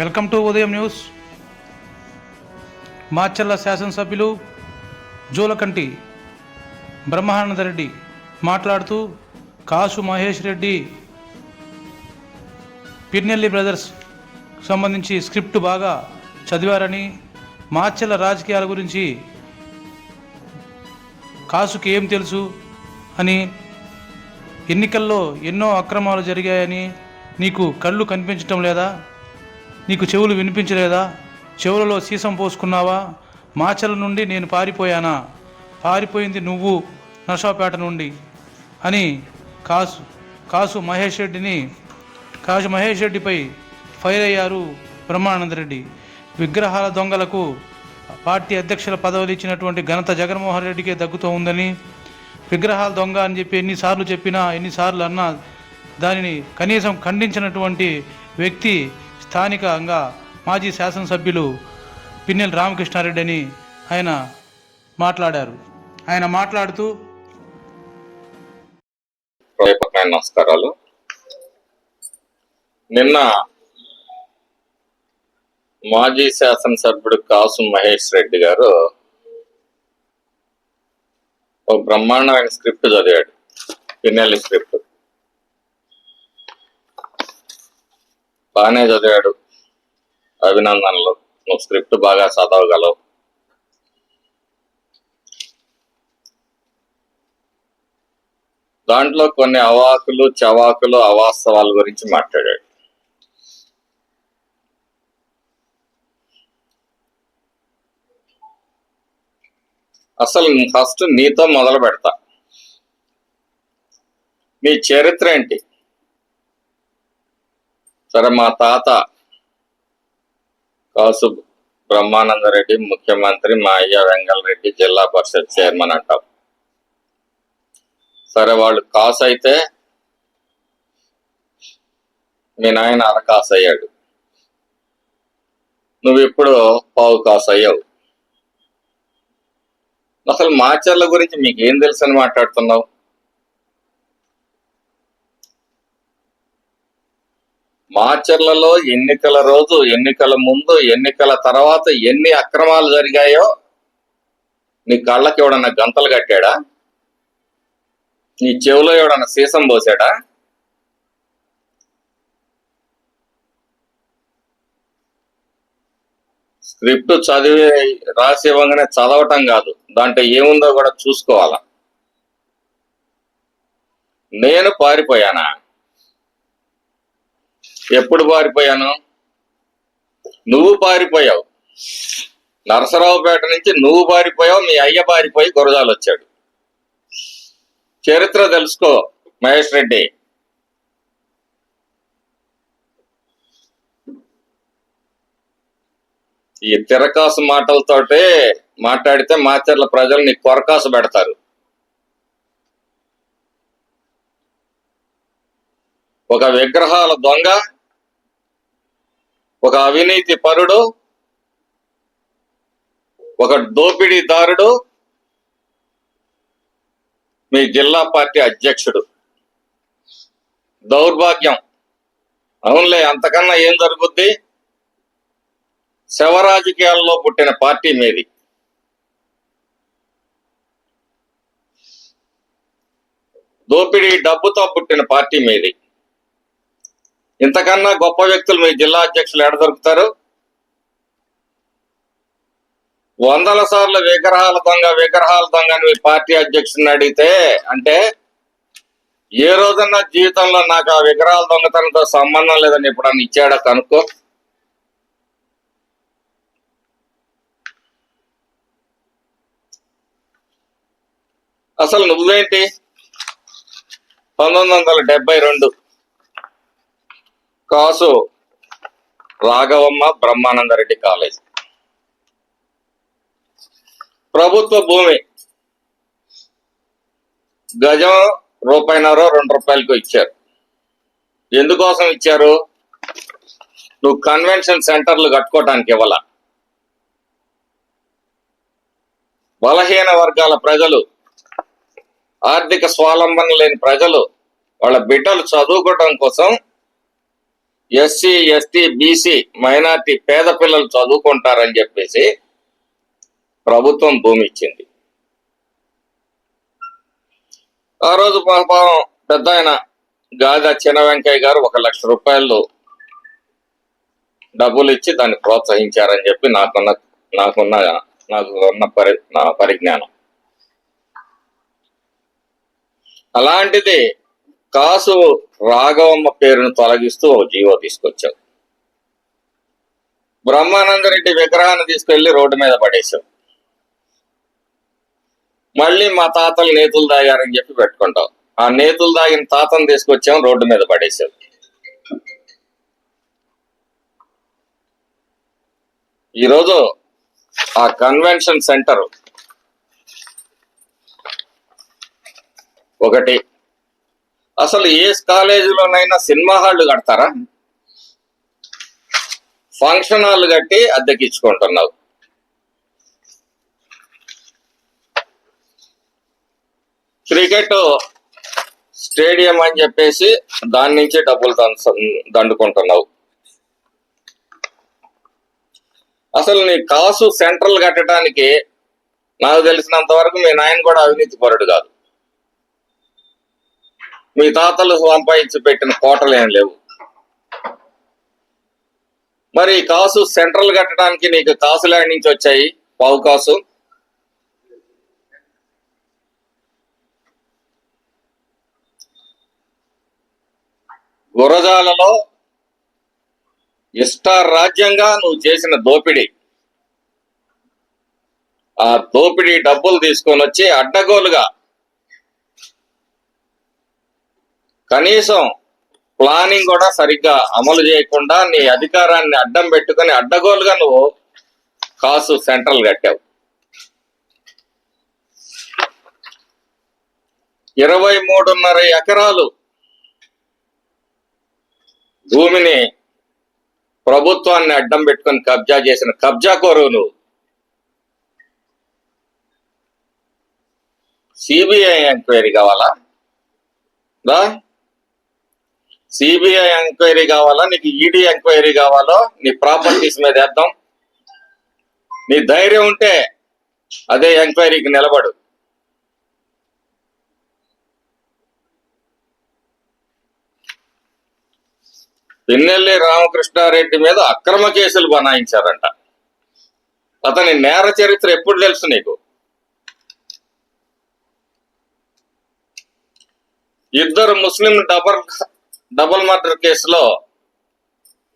Welcome to Udayam news. Macherla శాసనసభ్యులు జూలకంటి బ్రహ్మానంద రెడ్డి మాట్లాడుతూ Kasu Mahesh Reddy Pinnelli brothers సంబంధించి స్క్రిప్ట్ బాగా చదివారని మాచర్ల రాజకీయాల గురించి కాసుకి ఏం తెలుసు అని ఎన్నికల్లో ఎన్నో అక్రమాలు జరిగాయని నీకు కళ్ళు కనిపించటం లేదా? నీకు చెవులు వినిపించలేదా? చెవులలో సీసం పోసుకున్నావా? మాచల నుండి నేను పారిపోయానా? పారిపోయింది నువ్వు నర్సాపేట నుండి. అని కాసు కాసు మహేష్ రెడ్డిని కాసు మహేష్ రెడ్డిపై ఫైర్ అయ్యారు బ్రహ్మానందరెడ్డి విగ్రహాల దొంగలకు పార్టీ అధ్యక్షుల పదవులు ఇచ్చినటువంటి ఘనత జగన్మోహన్ రెడ్డికే దగ్గుతూ ఉందని విగ్రహాల దొంగ అని చెప్పి ఎన్నిసార్లు చెప్పినా ఎన్నిసార్లు అన్నా దానిని కనీసం ఖండించినటువంటి వ్యక్తి స్థానికంగా మాజీ శాసనసభ్యులు పిన్నెల రామకృష్ణారెడ్డి అని ఆయన మాట్లాడారు. ఆయన మాట్లాడుతూ నమస్కారాలు. నిన్న మాజీ శాసనసభ్యుడు కాసు మహేష్ రెడ్డి గారు ఒక బ్రహ్మాండమైన స్క్రిప్ట్ చదివాడు పిన్నెల్లి స్క్రిప్ట్. బాగానే చదివాడు. అభినందనలు. నువ్వు స్క్రిప్ట్ బాగా చదవగలవు. దాంట్లో కొన్ని అవాకులు చవాకులు అవాస్తవాల గురించి మాట్లాడాడు. అసలు ఫస్ట్ నీతో మొదలు పెడతా. మీ చరిత్ర ఏంటి? సరే మా తాత కాసు బ్రహ్మానందరెడ్డి ముఖ్యమంత్రి మా అయ్య వెంగళరెడ్డి జిల్లా పరిషత్ చైర్మన్ అంటాం. సరే వాళ్ళు కాసు అయితే మీ నాయన అరకాసు అయ్యాడు. నువ్వు ఇప్పుడు పావు కాసు అయ్యావు. అసలు మాచర్ల గురించి మీకు ఏం మాట్లాడుతున్నావు? మాచర్లలో ఎన్నికల రోజు ఎన్నికల ముందు ఎన్నికల తర్వాత ఎన్ని అక్రమాలు జరిగాయో నీ కళ్ళకి ఎవడన్నా గంతలు కట్టాడా? నీ చెవిలో ఎవడన్నా సీసం పోసాడా? స్క్రిప్ట్ చదివి రాసి చదవటం కాదు. దాంట్లో ఏముందో కూడా చూసుకోవాలా. నేను పారిపోయానా? ఎప్పుడు పారిపోయాను? నువ్వు పారిపోయావు. నరసరావుపేట నుంచి నువ్వు పారిపోయావు మీ అయ్య పారిపోయి గురజాలు వచ్చాడు. చరిత్ర తెలుసుకో మహేష్ రెడ్డి. ఈ తిరకాసు మాటలతోటే మాట్లాడితే మాచర్ల ప్రజలు నీ కొరకాసు పెడతారు. ఒక విగ్రహాల దొంగ ఒక అవినీతి పరుడు ఒక దోపిడీదారుడు మీ జిల్లా పార్టీ అధ్యక్షుడు. దౌర్భాగ్యం. అవునులే అంతకన్నా ఏం జరుగుద్ది? శవరాజకీయాల్లో పుట్టిన పార్టీ మీది. దోపిడీ డబ్బుతో పుట్టిన పార్టీ మీది. ఇంతకన్నా గొప్ప వ్యక్తులు మీ జిల్లా అధ్యక్షులు ఎడ దొరుకుతారు? వందల సార్లు విగ్రహాల దొంగ విగ్రహాల దొంగ అని మీ పార్టీ అధ్యక్షుడిని అడిగితే అంటే ఏ రోజన్నా జీవితంలో నాకు ఆ విగ్రహాల దొంగతనంతో సంబంధం లేదని ఎప్పుడన్నా ఇచ్చాడా కనుక్కో? అసలు నువ్వేంటి? పంతొమ్మిది వందల డెబ్బై రెండు కాసు రాఘవమ్మ బ్రహ్మానందరెడ్డి కాలేజ్. ప్రభుత్వ భూమి గజం రూపాయిన్నర రెండు రూపాయలకు ఇచ్చారు. ఎందుకోసం ఇచ్చారు? నువ్వు కన్వెన్షన్ సెంటర్లు కట్టుకోవటానికి ఇవ్వాల? బలహీన వర్గాల ప్రజలు ఆర్థిక స్వావలంబన లేని ప్రజలు వాళ్ళ బిడ్డలు చదువుకోవడం కోసం ఎస్సీ ఎస్టీ బీసీ మైనార్టీ పేద పిల్లలు చదువుకుంటారని చెప్పేసి ప్రభుత్వం భూమి ఇచ్చింది. ఆ రోజు పాపం పెద్ద ఆయన గాదా చిన్న వెంకయ్య గారు ఒక లక్ష రూపాయలు డబ్బులు ఇచ్చి దాన్ని ప్రోత్సహించారని చెప్పి నాకున్న నాకున్న నాకు ఉన్న పరి నా పరిజ్ఞానం. అలాంటిది కాసు రాఘవమ్మ పేరును తొలగిస్తూ ఓ జీవో తీసుకొచ్చావు. బ్రహ్మానందరెడ్డి విగ్రహాన్ని తీసుకెళ్ళి రోడ్డు మీద పడేశావు. మళ్ళీ మా తాతలు నేతులు తాగారని చెప్పి పెట్టుకుంటావు. ఆ నేతులు తాగిన తాతను తీసుకొచ్చాం రోడ్డు మీద పడేశావు. ఈరోజు ఆ కన్వెన్షన్ సెంటర్ ఒకటి అసలు ఏ కాలేజీలోనైనా సినిమా హాళ్ళు కడతారా? ఫంక్షన్ హాల్ కట్టి అద్దెకిచ్చుకుంటున్నావు. క్రికెట్ స్టేడియం అని చెప్పేసి దాని నుంచి డబ్బులు దండుకుంటున్నావు. అసలు నీ కాసు సెంట్రల్ కట్టడానికి నాకు తెలిసినంత వరకు మీ నాయన కూడా అవినీతి పరుడు కాదు. మీ తాతలు సంపాదించి పెట్టిన కోటలు ఏం లేవు. మరి కాసు సెంట్రల్ కట్టడానికి నీకు కాసు ల్యాండ్ నుంచి వచ్చాయి? పావు కాసు. గురజాలలో ఇష్టారాజ్యంగా నువ్వు చేసిన దోపిడీ. ఆ దోపిడీ డబ్బులు తీసుకొని వచ్చి అడ్డగోలుగా కనీసం ప్లానింగ్ కూడా సరిగ్గా అమలు చేయకుండా నీ అధికారాన్ని అడ్డం పెట్టుకొని అడ్డగోలుగా నువ్వు కాసు సెంట్రల్ కట్టావు. ఇరవై మూడున్నర ఎకరాలు భూమిని ప్రభుత్వాన్ని అడ్డం పెట్టుకొని కబ్జా చేసిన కబ్జా కోరువు నువ్వు. సిబిఐ ఎంక్వైరీ కావాలా? దా? సిబిఐ ఎంక్వైరీ కావాలా? నీకు ఈడీ ఎంక్వైరీ కావాలో? నీ ప్రాపర్టీస్ మీద వేద్దాం. నీ ధైర్యం ఉంటే అదే ఎంక్వైరీకి నిలబడు. పిన్నెల్లి రామకృష్ణారెడ్డి మీద అక్రమ కేసులు బనాయించారంట. అతని నేర చరిత్ర ఎప్పుడు తెలుసు నీకు? ఇద్దరు ముస్లిం డబల్ డబుల్ మర్డర్ కేసులో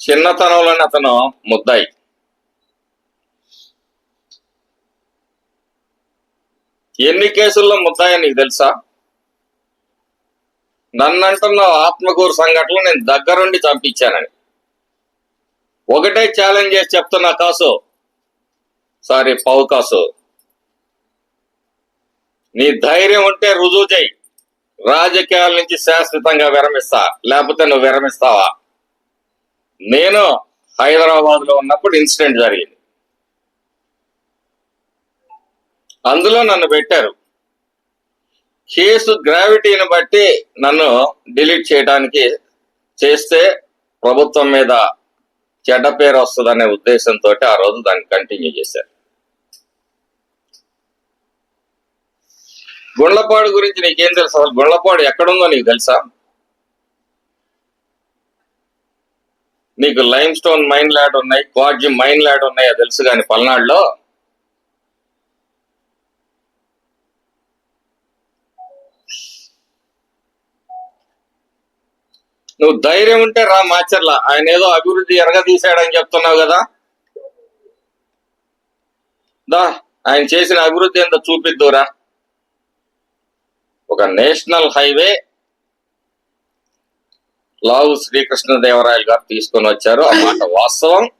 చిన్నతనంలోనే అతను ముద్దాయి. ఎన్ని కేసుల్లో ముద్దాయి నీకు తెలుసా? నన్నంటున్న ఆత్మకూరు సంఘటనలు నేను దగ్గరుండి చంపించానని. ఒకటే ఛాలెంజ్ చేసి చెప్తున్నా కాసు సారీ పౌ కాసు. నీ ధైర్యం ఉంటే రుజువు చేయి. రాజకీయాల నుంచి శాశ్వతంగా విరమిస్తా లేకపోతే నువ్వు విరమిస్తావా? నేను హైదరాబాద్లో ఉన్నప్పుడు ఇన్సిడెంట్ జరిగింది. అందులో నన్ను పెట్టారు. కేసు గ్రావిటీని బట్టి నన్ను డిలీట్ చేయడానికి చేస్తే ప్రభుత్వం మీద చెడ్డ పేరు వస్తుందనే ఉద్దేశంతో ఆ రోజు దాన్ని కంటిన్యూ చేశారు. గుండ్లపాడు గురించి నీకేం తెలుసు? అసలు గుండ్లపాడు ఎక్కడుందో నీకు తెలుసా? నీకు లైమ్ స్టోన్ మైన్ ల్యాడ్ ఉన్నాయి క్వాడ్జి మైన్ ల్యాడ్ ఉన్నాయో తెలుసు కానీ పల్నాడులో? నువ్వు ధైర్యం ఉంటే రా మాచర్ల. ఆయన ఏదో అభివృద్ధి ఎరగదీశాడని చెప్తున్నావు కదా? దా ఆయన చేసిన అభివృద్ధి ఎంత చూపిద్దురా? ఒక నేషనల్ హైవే లావు శ్రీకృష్ణదేవరాయలు గారు తీసుకొని వచ్చారు. ఆ మాట వాస్తవం.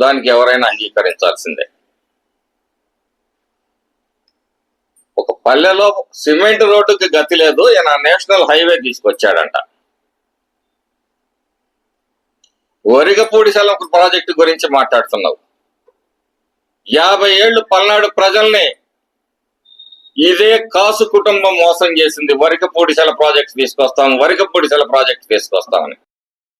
దానికి ఎవరైనా అంగీకరించాల్సిందే. ఒక పల్లెలో సిమెంట్ రోడ్డుకి గతి లేదు. ఈయన నేషనల్ హైవే తీసుకొచ్చాడంట. ఒరిగపూడి సెలం ప్రాజెక్టు గురించి మాట్లాడుతున్నావు. యాభై ఏళ్ళు పల్నాడు ప్రజల్ని ఇదే కాసు కుటుంబం మోసం చేసింది వరికపూడిసెల ప్రాజెక్ట్ తీసుకొస్తాం వరికపూడిసెల ప్రాజెక్ట్ తీసుకొస్తామని.